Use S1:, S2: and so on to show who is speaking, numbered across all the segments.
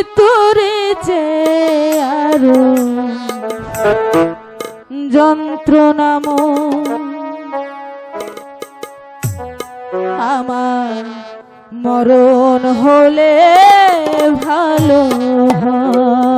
S1: মৃত্যুরে যে আরও যন্ত্রণাম আমার মরণ হলে ভালো হয়।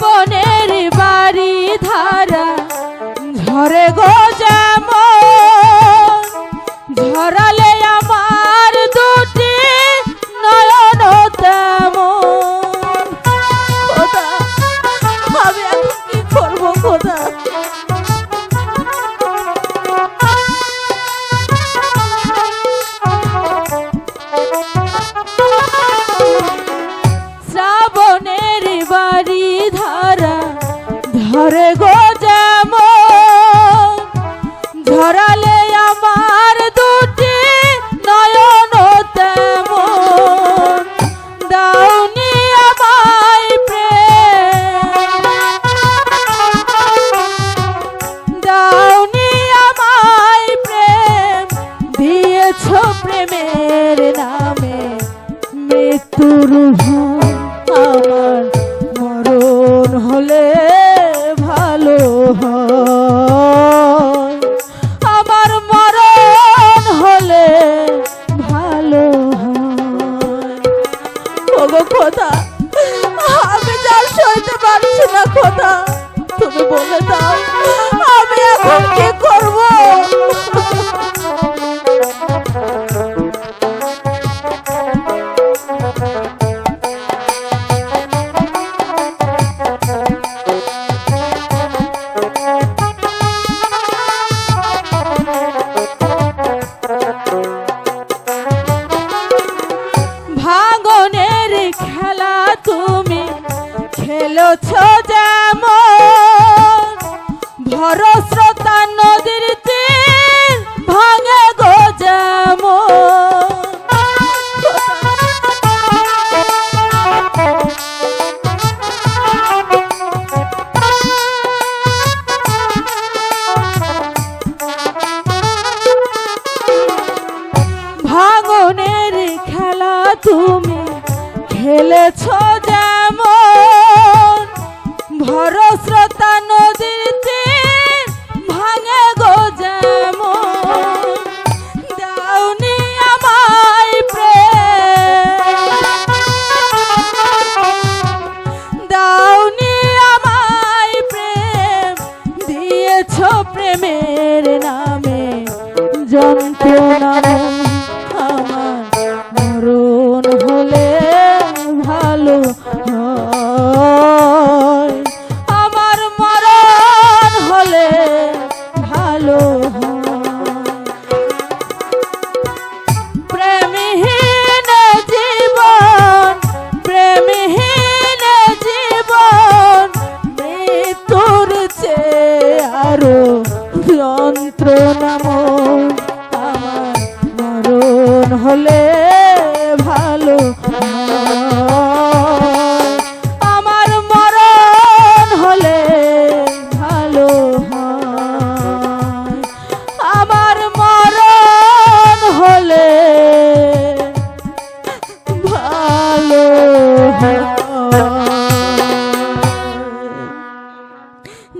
S1: শ্রাবণের বাড়ি ধারা, ঝরে গো যেমন। ঝরালে আমার দুটি নয়ন তেমন। করব খোদা শ্রাবণের বাড়ি ধরে গো যেমন। ঝরালে আমার দুটি নয়ন তেমন। দাউনি আমায় প্রেম। দাউনি আমায় প্রেম। দিয়েছ প্রেমের নামে মৃত্যুর আমার মরণ। হয়। আমার মরণ হলে ভালো হয়। খোদা, আমি যার সইতে পারছি না খোদা, তুমি বলে দাও, আমি এখন কি করব? খেলেছ যেমন ভরস্রোতা নদীর তীর ভাঙে গো ভাঙনের খেলা তুমি খেলেছ যেমন ভরস্রোতা নদীর তীর ভাঙে গো যেমন। দাউনি আমায় প্রেম। দাউনি আমায় প্রেম, দিয়েছ প্রেমের নামে যন্ত্রণা। যন্ত্রণাময়